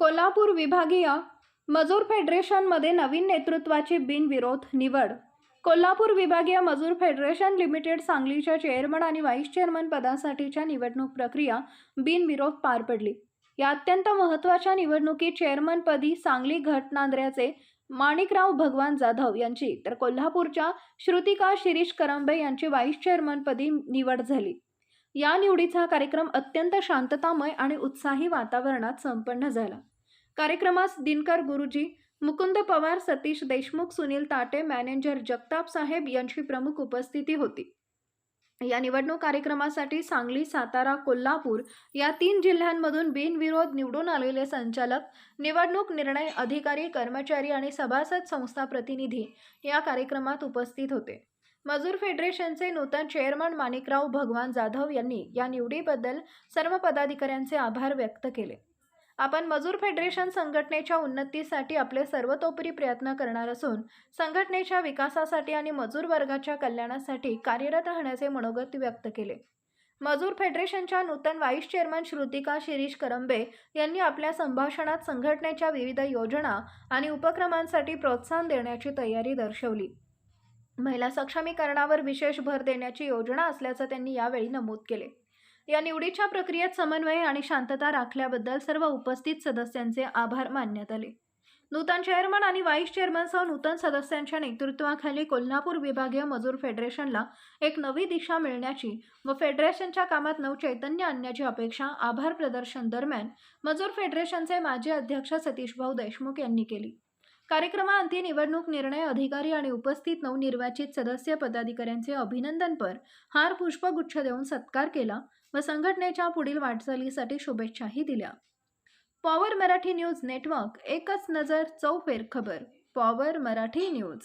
कोल्हापूर विभागीय मजूर फेडरेशनमध्ये नवीन नेतृत्वाची बिनविरोध निवड. कोल्हापूर विभागीय मजूर फेडरेशन लिमिटेड सांगलीच्या चेअरमन आणि व्हाईस चेअरमन पदासाठीच्या निवडणूक प्रक्रिया बिनविरोध पार पडली. या अत्यंत महत्त्वाच्या निवडणुकीत चेअरमनपदी सांगली घटनांद्र्याचे माणिकराव भगवान जाधव यांची तर कोल्हापूरच्या श्रुतिका शिरीष करंबे यांची व्हाईस चेअरमनपदी निवड झाली. या निवडीचा कार्यक्रम अत्यंत शांततामय आणि उत्साही वातावरणात संपन्न झाला. कार्यक्रमास दिनकर गुरुजी मुकुंद पवार सतीश देशमुख सुनील ताटे मॅनेजर जगताप साहेब यांची प्रमुख उपस्थिती होती. या निवडणूक कार्यक्रमासाठी सांगली सातारा कोल्हापूर या तीन जिल्ह्यांमधून बिनविरोध निवडून आलेले संचालक निवडणूक निर्णय अधिकारी कर्मचारी आणि सभासद संस्था प्रतिनिधी या कार्यक्रमात उपस्थित होते. मजूर फेडरेशनचे नूतन चेअरमन माणिकराव भगवान जाधव यांनी या निवडीबद्दल सर्व पदाधिकाऱ्यांचे आभार व्यक्त केले. आपण मजूर फेडरेशन संघटनेच्या उन्नतीसाठी आपले सर्वतोपरी प्रयत्न करणार असून संघटनेच्या विकासासाठी आणि मजूर वर्गाच्या कल्याणासाठी कार्यरत राहण्याचे मनोगत व्यक्त केले. मजूर फेडरेशनच्या नूतन व्हाईस चेअरमन श्रुतिका शिरीष करंबे यांनी आपल्या संभाषणात संघटनेच्या विविध योजना आणि उपक्रमांसाठी प्रोत्साहन देण्याची तयारी दर्शवली. महिला सक्षमीकरणावर विशेष भर देण्याची योजना असल्याचं त्यांनी यावेळी नमूद केले. या निवडीच्या प्रक्रियेत समन्वय आणि शांतता राखल्याबद्दल सर्व उपस्थित सदस्यांचे आभार मानण्यात आले. नूतन चेअरमन आणि व्हाईस चेअरमनसह नूतन सदस्यांच्या नेतृत्वाखाली कोल्हापूर विभागीय मजूर फेडरेशनला एक नवी दिशा मिळण्याची व फेडरेशनच्या कामात नवचैतन्य आणण्याची अपेक्षा आभार प्रदर्शन दरम्यान मजूर फेडरेशनचे माजी अध्यक्ष सतीशभाऊ देशमुख यांनी केली. कार्यक्रमाअंती निवडणूक निर्णय अधिकारी आणि उपस्थित नवनिर्वाचित सदस्य पदाधिकाऱ्यांचे अभिनंदनपर हार पुष्पगुच्छ देऊन सत्कार केला व संघटनेच्या पुढील वाटचालीसाठी शुभेच्छाही दिल्या. पॉवर मराठी न्यूज नेटवर्क एकच नजर चौफेर खबर. Power Marathi news.